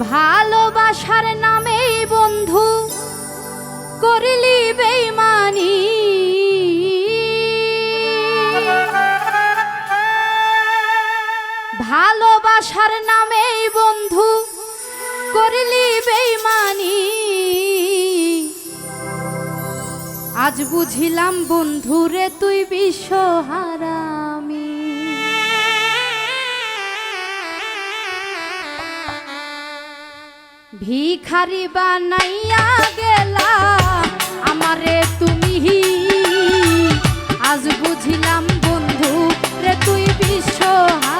ভালোবাসার নামেই বন্ধু করলি বেইমানি। ভালোবাসার নামেই বন্ধু করলি বেইমানি। আজ বুঝিলাম বন্ধুরে তুই বিশ্বহারামি ভিখারি বানাইয়া গেলা। আমারে তুমি আজ বুঝিলাম বন্ধু রে তুই বিশ্বহারামি